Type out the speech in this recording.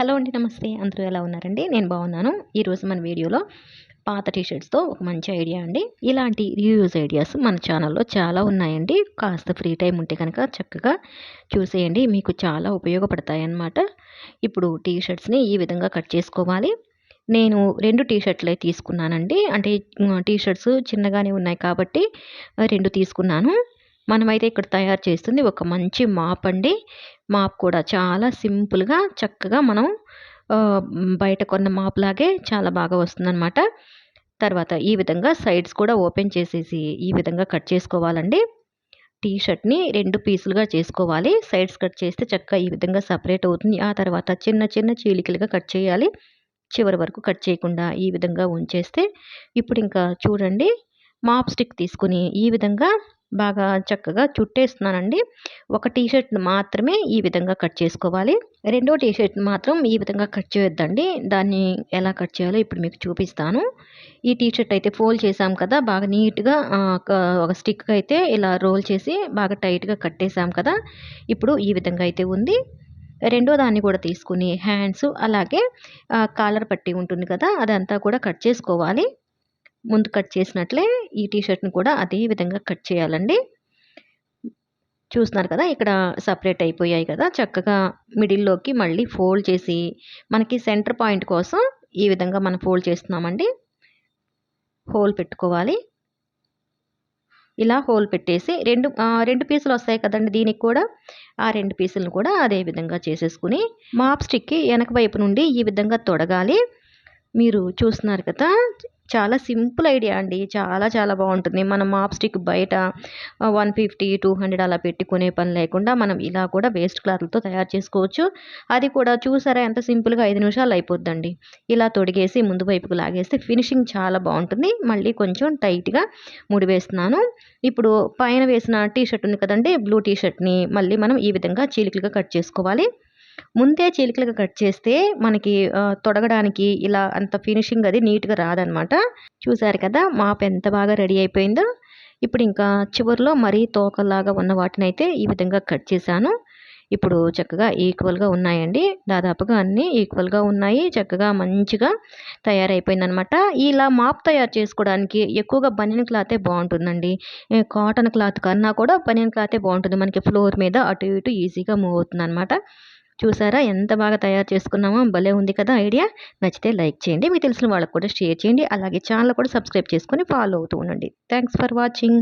Hello అండి నమస్తే. అందరూ ఎలా ఉన్నారండి? నేను బాగున్నాను. ఈరోజు మన వీడియోలో పాత టీషర్ట్స్తో ఒక మంచి ఐడియా అండి. ఇలాంటి రీయూజ్ ఐడియాస్ మన ఛానల్లో చాలా ఉన్నాయండి. కాస్త ఫ్రీ టైం ఉంటే కనుక చక్కగా చూసేయండి. మీకు చాలా ఉపయోగపడతాయన్నమాట. ఇప్పుడు టీషర్ట్స్ని ఈ విధంగా కట్ చేసుకోవాలి. నేను రెండు టీషర్ట్లు తీసుకున్నానండి. అంటే టీషర్ట్స్ చిన్నగానే ఉన్నాయి కాబట్టి రెండు తీసుకున్నాను. మనమైతే ఇక్కడ తయారు చేస్తుంది ఒక మంచి మాప్ అండి. మాప్ కూడా చాలా సింపుల్గా చక్కగా మనం బయట కొన్న మాప్ లాగే చాలా బాగా వస్తుందన్నమాట. తర్వాత ఈ విధంగా సైడ్స్ కూడా ఓపెన్ చేసేసి ఈ విధంగా కట్ చేసుకోవాలండి. టీ షర్ట్ని రెండు పీసులుగా చేసుకోవాలి. సైడ్స్ కట్ చేస్తే చక్కగా ఈ విధంగా సపరేట్ అవుతుంది. ఆ తర్వాత చిన్న చిన్న చీలికలుగా కట్ చేయాలి. చివరి వరకు కట్ చేయకుండా ఈ విధంగా ఉంచేస్తే ఇప్పుడు ఇంకా చూడండి మాప్ స్టిక్ తీసుకుని ఈ విధంగా బాగా చక్కగా చుట్టేస్తున్నానండి. ఒక టీషర్ట్ మాత్రమే ఈ విధంగా కట్ చేసుకోవాలి. రెండో టీషర్ట్ మాత్రం ఈ విధంగా కట్ చేయొద్దండి. దాన్ని ఎలా కట్ చేయాలో ఇప్పుడు మీకు చూపిస్తాను. ఈ టీషర్ట్ అయితే ఫోల్డ్ చేసాం కదా బాగా నీట్గా ఒక స్టిక్ అయితే ఇలా రోల్ చేసి బాగా టైట్గా కట్టేసాం కదా ఇప్పుడు ఈ విధంగా అయితే ఉంది. రెండో దాన్ని కూడా తీసుకుని హ్యాండ్స్ అలాగే కాలర్ పట్టి ఉంటుంది కదా అదంతా కూడా కట్ చేసుకోవాలి. ముందు కట్ చేసినట్లే ఈ టీషర్ట్ని కూడా అదే విధంగా కట్ చేయాలండి. చూస్తున్నారు కదా ఇక్కడ సపరేట్ అయిపోయాయి కదా చక్కగా మిడిల్లోకి మళ్ళీ ఫోల్డ్ చేసి మనకి సెంటర్ పాయింట్ కోసం ఈ విధంగా మనం ఫోల్డ్ చేస్తున్నామండి. హోల్ పెట్టుకోవాలి. ఇలా హోల్ పెట్టేసి రెండు రెండు పీసులు వస్తాయి కదండి దీనికి కూడా ఆ రెండు పీసులను కూడా అదే విధంగా చేసేసుకుని మాప్ స్టిక్కి వెనక వైపు నుండి ఈ విధంగా తొడగాలి. మీరు చూస్తున్నారు కదా చాలా సింపుల్ ఐడియా అండి. చాలా చాలా బాగుంటుంది. మనం మాప్ స్టిక్ బయట వన్ ఫిఫ్టీ టూ హండ్రెడ్ అలా పెట్టుకునే పని లేకుండా మనం ఇలా కూడా వేస్ట్ క్లాత్లతో తయారు చేసుకోవచ్చు. అది కూడా చూసారా ఎంత సింపుల్గా ఐదు నిమిషాలు అయిపోద్దండి. ఇలా తొడిగేసి ముందు వైపుకు లాగేస్తే ఫినిషింగ్ చాలా బాగుంటుంది. మళ్ళీ కొంచెం టైట్గా ముడి వేస్తున్నాను. ఇప్పుడు పైన వేసిన టీ షర్ట్ ఉంది కదండి బ్లూ టీ షర్ట్ని మళ్ళీ మనం ఈ విధంగా చీలికలుగా కట్ చేసుకోవాలి. ముందే చీలికలుగా కట్ చేస్తే మనకి తొడగడానికి ఇలా అంత ఫినిషింగ్ అది నీట్గా రాదనమాట. చూసారు కదా మాప్ ఎంత బాగా రెడీ అయిపోయిందో. ఇప్పుడు ఇంకా చివరిలో మరీ తోకలాగా ఉన్న వాటిని అయితే ఈ విధంగా కట్ చేశాను. ఇప్పుడు చక్కగా ఈక్వల్గా ఉన్నాయండి. దాదాపుగా అన్నీ ఈక్వల్గా ఉన్నాయి. చక్కగా మంచిగా తయారైపోయిందనమాట. ఇలా మాప్ తయారు చేసుకోవడానికి ఎక్కువగా బనియన్ క్లాతే బాగుంటుందండి. కాటన్ క్లాత్ కన్నా కూడా బనియన్ క్లాతే బాగుంటుంది. మనకి ఫ్లోర్ మీద అటు ఇటు ఈజీగా మూవ్ అవుతుంది అనమాట చూసారా? ఎంత బాగా తయారు చేసుకున్నామో భలే ఉంది కదా ఐడియా. నచ్చితే లైక్ చేయండి మీకు తెలిసిన వాళ్ళకు కూడా షేర్ చేయండి. అలాగే ఛానల్ కూడా సబ్స్క్రైబ్ చేసుకొని ఫాలో అవుతూ ఉండండి. Thanks for watching.